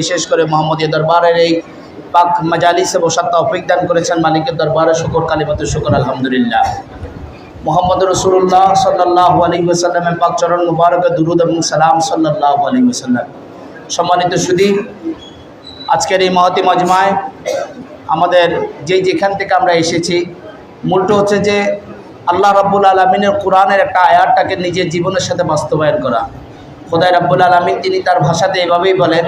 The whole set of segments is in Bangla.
বিশেষ করে মোহাম্মদীয় দরবারের এই পাক মাজালিসে বসার তৌফিক দান করেছেন মালিকের দরবারে শুকর কালিমতে শুকর, আলহামদুলিল্লাহ। মোহাম্মদ রসুল্লাহ সাল্লাহ আলী ওসাল্লামের পাক চরণ মুবারক, দুরুদ এবং সালাম সাল্লাহ আলী ওসাল্লাম সম্মানিত সুদী আজকের এই মহতি মজমায় আমাদের যেই যেখান থেকে আমরা এসেছি, মূলটা হচ্ছে যে আল্লাহ রাব্বুল আলমিনের কোরআনের একটা আয়াতটাকে নিজের জীবনের সাথে বাস্তবায়ন করা। খোদাই রাব্বুল আলমিন তিনি তার ভাষাতে এভাবেই বলেন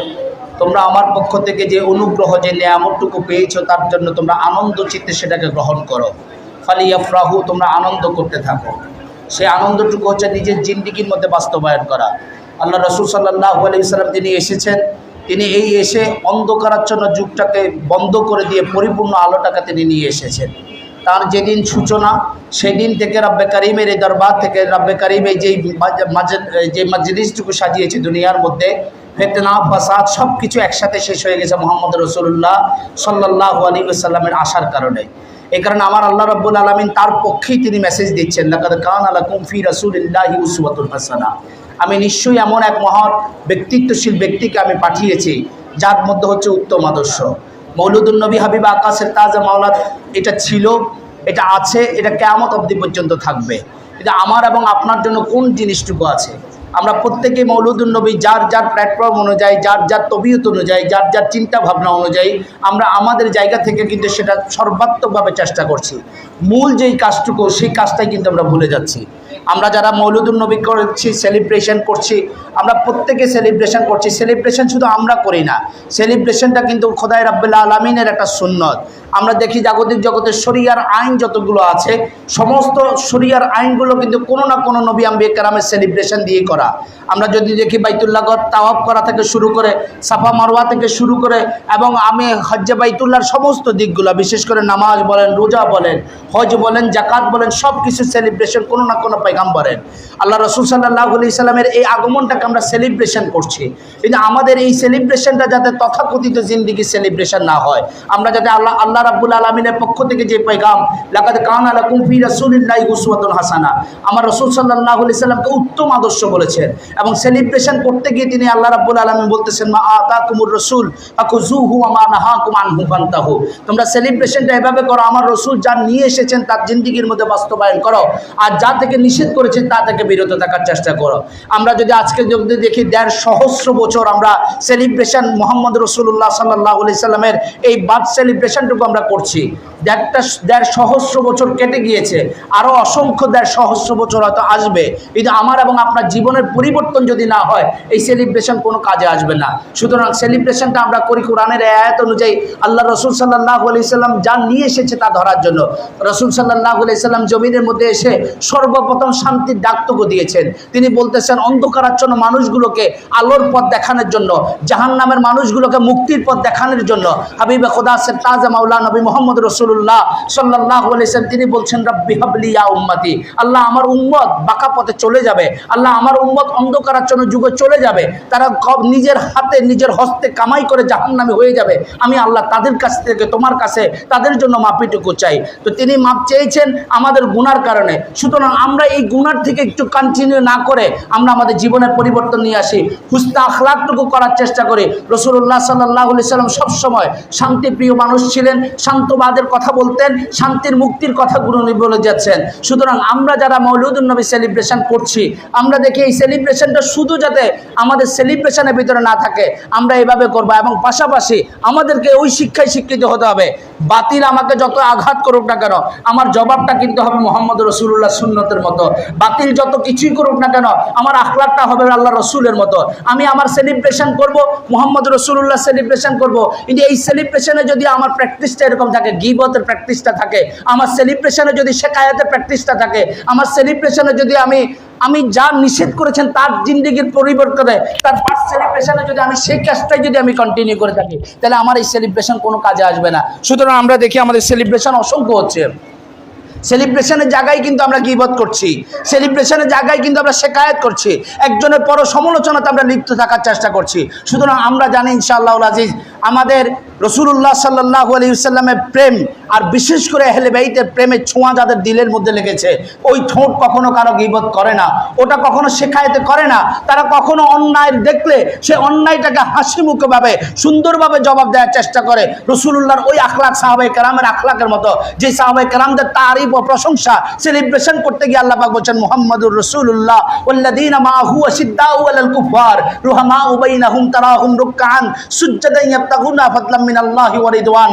তোমরা আমার পক্ষ থেকে যে অনুগ্রহ, যে নেয়ামতটুকু পেয়েছ, তার জন্য তোমরা আনন্দ চিত্তে সেটাকে গ্রহণ করো। ফালি আফরাহু তোমরা আনন্দ করতে থাকো। সেই আনন্দটুকু হচ্ছে নিজের জিন্দিগির মধ্যে বাস্তবায়ন করা। আল্লাহ রসুল সাল্লাহ আলাইসাল্লাম তিনি এসেছেন, তিনি এই এসে অন্ধকারাচ্ছন্ন যুগটাকে বন্ধ করে দিয়ে পরিপূর্ণ আলোটাকে তিনি নিয়ে এসেছেন। তার যেদিন সূচনা, সেদিন থেকে রাব্বে করিমের এই দরবার থেকে রাব্বে করিম যেই মাজ- যে মজলিসটুকু সাজিয়েছে দুনিয়ার মধ্যে ফেতনা, ফাসাদ সব কিছু একসাথে শেষ হয়ে গেছে মোহাম্মদ রসুল্লাহ সাল্লাহ আলী সাল্লামের আসার কারণে। এই কারণে আমার আল্লাহ রব্বুল আলমিন তার পক্ষেই তিনি মেসেজ দিচ্ছেন কান আলা কুমফি রসুলিল্লাহি উসওয়াতুল হাসানা। আমি নিশ্চয়ই এমন এক মহান ব্যক্তিত্বশীল ব্যক্তিকে আমি পাঠিয়েছি, যার মধ্যে হচ্ছে উত্তম আদর্শ। মৌলুদুল নবী হাবিব আকাশের তাজা মাওলাদ এটা ছিল, এটা আছে, এটা কেমত অবধি পর্যন্ত থাকবে। এটা আমার এবং আপনার জন্য কোন জিনিসটুকু আছে? আমরা প্রত্যেকে মৌলুদুল নবী, যার যার প্ল্যাটফর্ম অনুযায়ী, যার যার তবিয়ত অনুযায়ী, যার যার চিন্তা ভাবনা অনুযায়ী আমরা আমাদের জায়গা থেকে কিন্তু সেটা সর্বাত্মকভাবে চেষ্টা করছি। মূল যেই কাজটুকু, সেই কাজটাই কিন্তু আমরা ভুলে যাচ্ছি। আমরা যারা মৌলুদুল নবী করছি সেলিব্রেশন করছি, আমরা প্রত্যেকে সেলিব্রেশন করছি। সেলিব্রেশন শুধু আমরা করি না। সেলিব্রেশনটা কিন্তু খোদাই রাব্বুল্লাহ আলমিনের একটা সুন্নত। আমরা দেখি জাগতিক জগতে শরিয়ার আইন যতগুলো আছে, সমস্ত শরিয়ার আইনগুলো কিন্তু কোনো না কোনো নবী আম্বি কারামের সেলিব্রেশন দিয়ে করা। আমরা যদি দেখি বাইতুল্লাহ তাওয়াব করা থেকে শুরু করে, সাফা মারওয়া থেকে শুরু করে, এবং আমি হজ্জে বাইতুল্লাহর সমস্ত দিকগুলো, বিশেষ করে নামাজ বলেন, রোজা বলেন, হজ বলেন জাকাত বলেন সব কিছু সেলিব্রেশন কোনো না কোনো পেগাম বলেন আল্লাহ রসুল সাল্লাহ আলি সাল্লামের এই আগমনটাকে আমরা সেলিব্রেশন করছি। কিন্তু আমাদের এই সেলিব্রেশনটা যাতে তথাকথিত জিন্দিগি সেলিব্রেশন না হয়, আমরা যাতে আল্লাহ আল্লাহ রাব্বুল আলমিনের পক্ষ থেকে যে পেগাম লাগাতে কান আলা কুমফি রসুলিল্লাহ উসওয়াতুল হাসানা, আমার রসুল সাল্লাহ আলি সাল্লামকে উত্তম আদর্শ বলেছেন এবং সেলিব্রেশন করতে গিয়ে তিনি আল্লাহ রাব্বুল আলমী বলতেছেন, মা আতা কুমুর রসুল তোমরা সেলিব্রেশনটা এভাবে করো, আমার রসুল যা নিয়ে এসেছেন তার জিন্দিগির মধ্যে বাস্তবায়ন করো। আর যা থেকে নিষেধ করেছেন তা থেকে বিরত থাকার চেষ্টা করো। আমরা যদি আজকে যদি দেখি দেড় সহস্র বছর আমরা সেলিব্রেশন মোহাম্মদ রসুল্লাহ সাল্লাহ আলি সাল্লামের এই বার্থ সেলিব্রেশনটুকু আমরা করছি। দেড়টা দেড় সহস্র বছর কেটে গিয়েছে। আরও অসংখ্য দেড় সহস্র বছর হয়তো আসবে। কিন্তু আমার এবং আপনার জীবনের পরিবর্তন যদি না হয়, এই সেলিব্রেশন কোনো কাজে আসবে না। সুতরাং সেলিব্রেশনটা আমরা করি কোরআনের আয়াত অনুযায়ী। আল্লাহ রসুল সাল্লাহ আলি সাল্লাম যা নিয়ে এসেছে তা ধরার জন্য। রসুল সাল্লাহ আলি সাল্লাম জমিনের মধ্যে এসে সর্বপ্রথম শান্তির ডাক্তব্য দিয়েছেন। তিনি বলতেছেন, অন্ধকারাচ্ছন্ন মানুষগুলোকে আলোর পথ দেখানোর জন্য জাহান নামের মানুষগুলোকে মুক্তির পথ দেখানোর জন্য, হাবিবে খোদা সে তাজা মাউলা নবী মোহাম্মদ রসুল্লাহ সাল্লাহ আলিয়াল্লাম তিনি বলছেন, রব্বি হাবলি ইয়া উম্মতি, আল্লাহ আমার উম্মত বাঁকা পথে চলে যাবে, আল্লাহ আমার উম্মত অন্ধকারাচ্ছন্ন যুগে চলে যাবে, তারা নিজের হাতে, নিজের হস্তে কামাই করে জাহান্নামে হয়ে যাবে, আমি আল্লাহ তাদের কাছ থেকে, তোমার কাছে তাদের জন্য মাপিটুকু চাই। তো তিনি মাপ চেয়েছেন আমাদের গুনার কারণে। সুতরাং আমরা এই গুনার থেকে একটু কন্টিনিউ না করে আমরা আমাদের জীবনের পরিবর্তন নিয়ে আসি। হুস্তা আখলাকটুকু করার চেষ্টা করি। রসুল্লাহ সাল্লাহ সাল্লাম সবসময় শান্তিপ্রিয় মানুষ ছিলেন, শান্তবাদের কথা বলতেন, শান্তির মুক্তির কথাগুলো উনি বলে যাচ্ছেন। সুতরাং আমরা যারা মৌলুদুল নবী সেলিব্রেশন করছি, আমরা দেখি এই সেলিব্রেশনটা শুধু যাতে আমাদের সেলিব্রেশনের ভিতরে না থাকে, আমরা এভাবে করব এবং পাশাপাশি আমাদেরকে ওই শিক্ষায় শিক্ষিত হতে হবে। বাতিল আমাকে যত আঘাত করুক না কেন, আমার জবাবটা কিন্তু হবে মোহাম্মদ রসুল্লাহ সুন্নতের মতো। বাতিল যত কিছুই করুক না কেন, আমার আখলাকটা হবে আল্লাহ রসুলের মতো। আমি আমার সেলিব্রেশন করব, মোহাম্মদ রসুল্লাহ সেলিব্রেশন করব। কিন্তু এই সেলিব্রেশনে যদি আমার প্র্যাকটিসটা এরকম থাকে, গিবতের প্র্যাকটিসটা থাকে, আমার সেলিব্রেশনে যদি শেখায়াতের প্র্যাকটিসটা থাকে, আমার সেলিব্রেশনে যদি আমি আমি যা নিষেধ করেছেন তার জিন্দিগির পরিবর্তনে, তার ফার্স্ট সেলিব্রেশনে যদি আমি সেই কাজটাই যদি আমি কন্টিনিউ করে থাকি, তাহলে আমার এই সেলিব্রেশন কোনো কাজে আসবে না। সুতরাং আমরা দেখি আমাদের সেলিব্রেশন অসংখ্য হচ্ছে। সেলিব্রেশনের জায়গায় কিন্তু আমরা গিবত করছি। সেলিব্রেশনের জায়গায় কিন্তু আমরা শেখায়ত করছি। একজনের পর সমালোচনাতে আমরা লিপ্ত থাকার চেষ্টা করছি। সুতরাং আমরা জানি ইনশাআল্লাহ আজিজ, আমাদের রসুল্লাহ সাল্লাহ আলী আলিউসাল্লামের প্রেম আর বিশেষ করে এহলেবাইতের প্রেমের ছোঁয়া যাদের দিলের মধ্যে লেগেছে, ওই ঠোঁট কখনো কারও গিবত করে না, ওটা কখনো শেখায়তে করে না, তারা কখনো অন্যায় দেখলে সে অন্যায়টাকে হাসি মুখেভাবে সুন্দরভাবে জবাব দেওয়ার চেষ্টা করে। রসুল্লাহর ওই আখলাক সাহাবাই কালামের আখলাকের মতো, যে সাহাবাই কালামদের তারিফ ও প্রশংসা সেলিব্রেশন করতে গিয়ে আল্লাহ বলছেন, মোহাম্মদুর রসুল্লাহ উল্লাদিন মাহু সিদ্দাউ আল কুফার রুহামা উবাইনাহুম রুকান সুজ্জাদাইয়াবতাগুনা ফাদলাম ওয়া রিদওয়ান।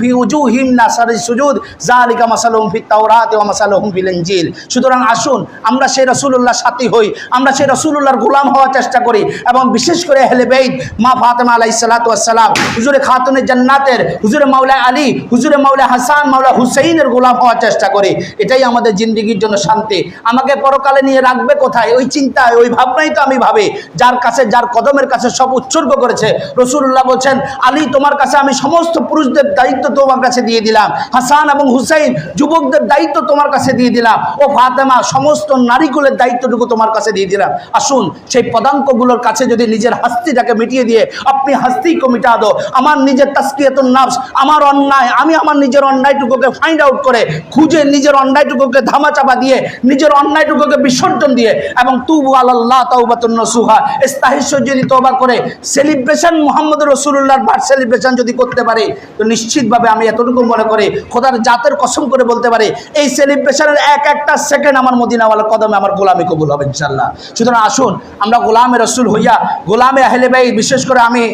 ফি উজুহিম নাসারিস সুজুদ। যালিকা মাসালুহুম ফিত তাওরাত ওয়া মাসালুহুম ফিল ইনজিল। সুতরাং আসুন, আমরা সেই রাসূলুল্লাহর সাথী হই। আমরা সেই রাসূলুল্লাহর গোলাম হওয়ার চেষ্টা করি এবং বিশেষ করে আহলে বাইত, মা ফাতেমা আলাইহিস সালাতু ওয়াস সালাম, হুজুরে খাতুনে জান্নাতের, হুজুরে মাওলা আলী, হুজুরে মাওলা হাসান মাওলা হুসাইনের গোলাম হওয়ার চেষ্টা করি। এটাই আমাদের জিন্দগির জন্য শান্তি। আমাকে পরকালে নিয়ে রাখবে কোথায়? ওই চিন্তায় ওই ভাবনাই তো আমি ভাবি। যার কাছে, যার কদমের কাছে সব উৎসর্গ করেছে রসুল্লাহ বলছেন আলী, তোমার কাছে আমি সমস্ত পুরুষদের দায়িত্ব তোমার কাছে দিয়ে দিলাম। হাসান এবং হুসাইন, যুবকদের দায়িত্ব তোমার কাছে দিয়ে দিলাম। ও ফাতেমা, সমস্ত নারীগুলোর দায়িত্বটুকু তোমার কাছে দিয়ে দিলাম। আসুন, সেই পদাঙ্কগুলোর কাছে যদি নিজের হাস্তিটাকে মিটিয়ে দিয়ে আপনি হাস্তিকে মিটা দো আমার নিজের তাস্কিয়াতুন নাফস, আমার অন্যায়, আমি আমার নিজের অন্যায়টুকুকে ফাইন্ড আউট করে, খুঁজে নিজের অন্যায়টুকুকে ধামাচাপা দিয়ে, নিজের অন্যায়টুকুকে বিসর্জন দিয়ে, এবং তুবু আল্লাহ তাওবাতুন নসুহা ইস্তাহিস যদি তওবা করে সেলিব্রেশন মোহাম্মদ রসুল্লাহর বার্থ সেলিব্রেশন যদি করতে পারে, তো নিশ্চিতভাবে আমি এতটুকু মনে করে, খোদার জাতের কসম করে বলতে পারি, এই সেলিব্রেশনের এক একটা সেকেন্ড আমার মদিনাওয়ালার কদমে আমার গোলামি কবুল হবে ইনশাল্লাহ সুতরাং আসুন, আমরা গোলামে রসুল হইয়া, গোলামে আহলে ভাই বিশেষ করে আমি,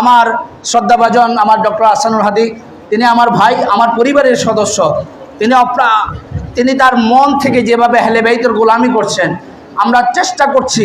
আমার শ্রদ্ধাভাজন, আমার ডক্টর আসানুর হাদি, তিনি আমার ভাই, আমার পরিবারের সদস্য, তিনি অপ্রা, তিনি তার মন থেকে যেভাবে হেলে বেইতের গোলামি করছেন, আমরা চেষ্টা করছি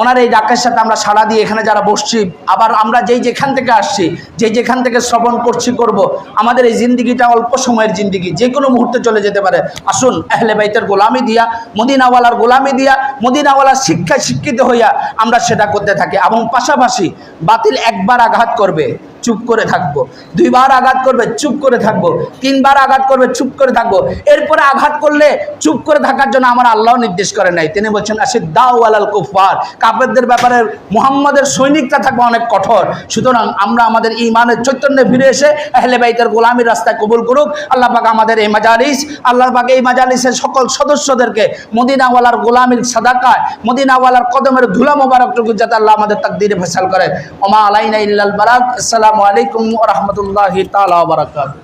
ওনার এই ডাকের সাথে আমরা সাড়া দিয়ে এখানে যারা বসছি, আবার আমরা যেই যেখান থেকে আসছি, যেই যেখান থেকে শ্রবণ করছি করব, আমাদের এই জিন্দিগিটা অল্প সময়ের জিন্দিগি, যে কোনো মুহূর্তে চলে যেতে পারে। আসুন, আহলে বাইতের গোলামি দিয়া, মদিনাওয়ালার গোলামি দিয়া, মদিনাওয়ালার শিক্ষায় শিক্ষিত হইয়া আমরা সেটা করতে থাকি। এবং পাশাপাশি বাতিল একবার আঘাত করবে। চুপ করে থাকব। দুইবার আঘাত করবে, চুপ করে থাকব। তিনবার আঘাত করবে, চুপ করে থাকব। এরপরে আঘাত করলে চুপ করে থাকার জন্য আমার আল্লাহ নির্দেশ করে নাই। তিনি বলছেন আসে দাও কুফার কাপেরদের ব্যাপারে মুহাম্মাদের সৈনিকরা থাকবে অনেক কঠোর। সুতরাং আমরা আমাদের ইমানের চৈতন্যে ফিরে এসে আহলে বাইতের গোলামির রাস্তায় কবুল করুক। আল্লাহ পাক আমাদের এই মাজালিস, আল্লাহ পাক এই মাজালিসের সকল সদস্যদেরকে মদিনাওয়ালার গোলামির সাদাকায়, মদিনাওয়ালার কদমের ধুলা মোবারকটুকু যাতে আল্লাহ আমাদের তাকদিরে ফেসাল করেন ওমা আলাইনা ইল্লাল বারাক আসসালামু அஸ்லாம் வலைக்கம் வரமத்துல்லாஹி தாலா வரகாத்து